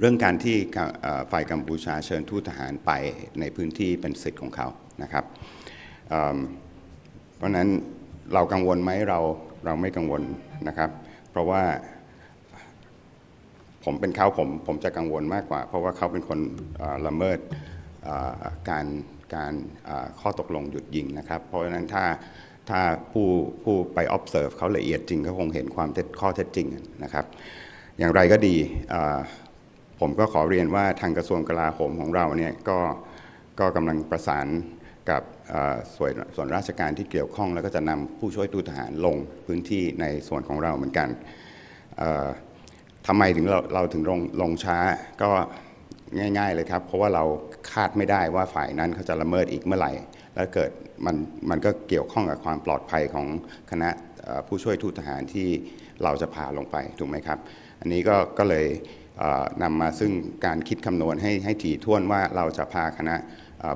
เรื่องการที่ฝ่ายกัมพูชาเชิญทูตทหารไปในพื้นที่เป็นสิทธิ์ของเขานะครับเเพราะนั้นเรากังวลไหมเราเราไม่กังวลนะครับ เพราะว่าผมเป็นเขาผมผมจะกังวลมากกว่า เพราะว่าเขาเป็นคนละเมิดการการข้อตกลงหยุดยิงนะครับ เพราะฉะนั้นถ้าถ้าผู้ผู้ไป observe เขาละเอียดจริงก็คงเห็นความเท็จข้อเท็จจริงนะครับ อย่างไรก็ดี ผมก็ขอเรียนว่าทางกระทรวงกลาโหมของเราเนี่ยก็ก็กำลังประสานกับส่วนส่วนราชการที่เกี่ยวข้อง แล้วก็จะนำผู้ช่วยทูตทหารลงพื้นที่ในส่วนของเราเหมือนกันทำไมถึงเราเราถึงลงลงช้าก็ง่าย ๆเลยครับ เพราะว่าเราคาดไม่ได้ว่าฝ่ายนั้นเขาจะละเมิดอีกเมื่อไหร่ แล้วเกิดมันมันก็เกี่ยวข้องกับความปลอดภัยของคณะผู้ช่วยทูตทหารที่เราจะพาลงไปถูกไหมครับ อันนี้ก็ก็เลย นำมาซึ่งการคิดคำนวณให้ให้ถี่ถ้วนว่าเราจะพาคณะ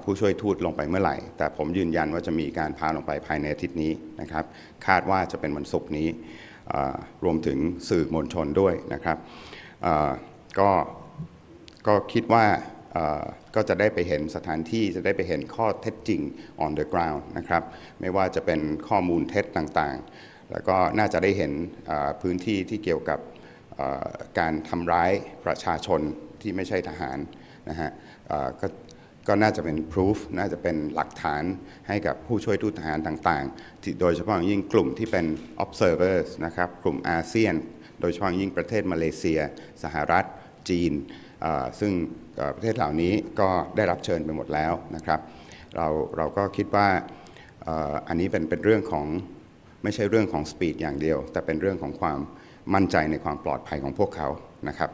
ผู้ช่วยทูตลงไปเมื่อไหร่ แต่ผมยืนยันว่าจะมีการพาลงไปภายในอาทิตย์นี้นะครับ คาดว่าจะเป็นวันศุกร์นี้รวมถึงสื่อมวลชนด้วยนะครับก็ก็คิดว่าก็จะได้ไปเห็นสถานที่จะได้ไปเห็นข้อเท็จจริง on the ground นะครับ ไม่ว่าจะเป็นข้อมูลเท็จต่างๆ แล้วก็น่าจะได้เห็นพื้นที่ที่เกี่ยวกับ การทำร้ายประชาชนที่ไม่ใช่ทหารนะฮะก็ก็น่าจะเป็น proof น่าจะเป็นหลักฐานให้กับผู้ช่วยทูตทหารต่างๆ โดยเฉพาะอย่างยิ่งกลุ่มที่เป็น observers นะครับ กลุ่มอาเซียน โดยเฉพาะอย่างยิ่งประเทศมาเลเซีย สหรัฐ จีน ซึ่งประเทศเหล่านี้ก็ได้รับเชิญไปหมดแล้วนะครับ เราเราก็คิดว่าอันนี้เป็นเป็นเรื่องของ ไม่ใช่เรื่องของสปีดอย่างเดียว แต่เป็นเรื่องของความมั่นใจในความปลอดภัยของพวกเขานะครับ